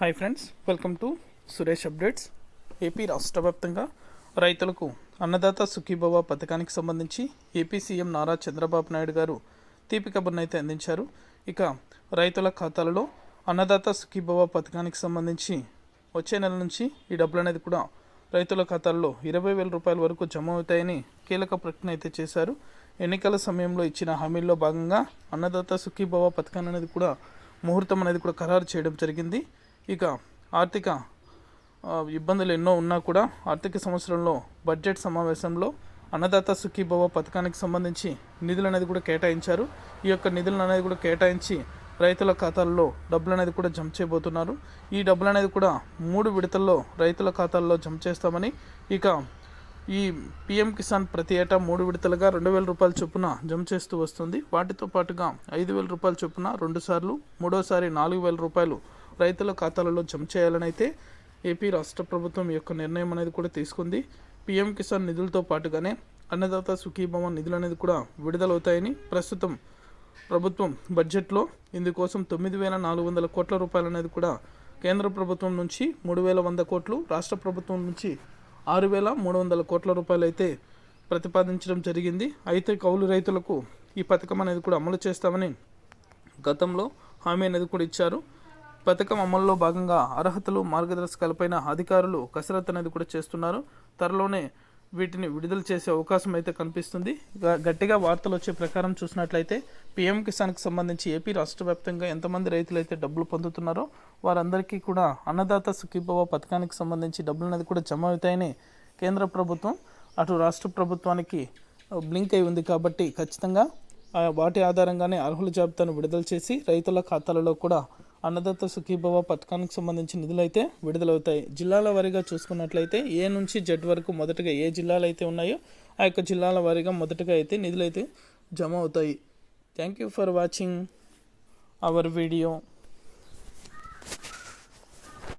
Hi friends welcome to Suresh updates AP రాష్ట్ర వ్యాప్తంగా రైతులకు అన్నదాత సుఖీభవ పథకానికి సంబంధించి ఏపీ సీఎం నారా చంద్రబాబు నాయుడు గారు తీపి కబుర్నైతే అందించారు. ఇక రైతుల ఖాతాలలో అన్నదాత సుఖీభవ పథకానికి సంబంధించి వచ్చే నెల నుంచి ఈ డబ్బులు అనేది కూడా రైతుల ఖాతాల్లో ఇరవై వేల రూపాయల వరకు జమ అవుతాయని కీలక ప్రకటన అయితే చేశారు. ఎన్నికల సమయంలో ఇచ్చిన హామీల్లో భాగంగా అన్నదాత సుఖీభవ పథకాన్ని అనేది కూడా ముహూర్తం అనేది కూడా ఖరారు చేయడం జరిగింది. ఇక ఆర్థిక ఇబ్బందులు ఎన్నో ఉన్నా కూడా ఆర్థిక సంవత్సరంలో బడ్జెట్ సమావేశంలో అన్నదాత సుఖీభవ పథకానికి సంబంధించి నిధులు అనేది కూడా కేటాయించారు. ఈ యొక్క నిధులను అనేది కూడా కేటాయించి రైతుల ఖాతాల్లో డబ్బులు అనేది కూడా జమ చేయబోతున్నారు. ఈ డబ్బులు అనేది కూడా మూడు విడతల్లో రైతుల ఖాతాల్లో జమ చేస్తామని ఇక ఈ పిఎం కిసాన్ ప్రతి ఏటా మూడు విడతలుగా రెండు వేల రూపాయల చొప్పున జమ చేస్తూ వస్తుంది. వాటితో పాటుగా ఐదు వేల రూపాయల చొప్పున రెండు సార్లు మూడోసారి నాలుగు వేల రూపాయలు రైతుల ఖాతాలలో జమ చేయాలని అయితే ఏపీ రాష్ట్ర ప్రభుత్వం యొక్క నిర్ణయం అనేది కూడా తీసుకుంది. పీఎం కిసాన్ నిధులతో పాటుగానే అన్నదాత సుఖీభవ నిధులు అనేది కూడా విడుదలవుతాయని ప్రస్తుతం ప్రభుత్వం బడ్జెట్లో ఇందుకోసం తొమ్మిది వేల నాలుగు వందల కోట్ల రూపాయలు అనేది కూడా కేంద్ర ప్రభుత్వం నుంచి మూడు వేల వంద కోట్లు రాష్ట్ర ప్రభుత్వం నుంచి ఆరు వేల మూడు వందల కోట్ల రూపాయలు అయితే ప్రతిపాదించడం జరిగింది. అయితే కౌలు రైతులకు ఈ పథకం అనేది కూడా అమలు చేస్తామని గతంలో హామీ అనేది కూడా ఇచ్చారు. పథకం అమల్లో భాగంగా అర్హతలు మార్గదర్శకాలపైన అధికారులు కసరత్తు అనేది కూడా చేస్తున్నారు. త్వరలోనే వీటిని విడుదల చేసే అవకాశం అయితే కనిపిస్తుంది. గట్టిగా వార్తలు వచ్చే ప్రకారం చూసినట్లయితే పీఎం కిసాన్కి సంబంధించి ఏపీ రాష్ట్ర వ్యాప్తంగా ఎంతమంది రైతులు అయితే డబ్బులు పొందుతున్నారో వారందరికీ కూడా అన్నదాత సుఖీభవ పథకానికి సంబంధించి డబ్బులు అనేది కూడా జమ అవుతాయని కేంద్ర ప్రభుత్వం అటు రాష్ట్ర ప్రభుత్వానికి బ్లింక్ అయి ఉంది కాబట్టి ఖచ్చితంగా వాటి ఆధారంగానే అర్హుల జాబితాను విడుదల చేసి రైతుల ఖాతాలలో కూడా అన్నదాత సుఖీభవ పథకానికి సంబంధించి నిధులు అయితే విడుదలవుతాయి. జిల్లాల వారీగా చూసుకున్నట్లయితే ఏ నుంచి జెడ్ వరకు మొదటగా ఏ జిల్లాలు అయితే ఉన్నాయో ఆ యొక్క జిల్లాల వారీగా మొదటగా అయితే నిధులు అయితే జమ అవుతాయి. Thank you for watching our video.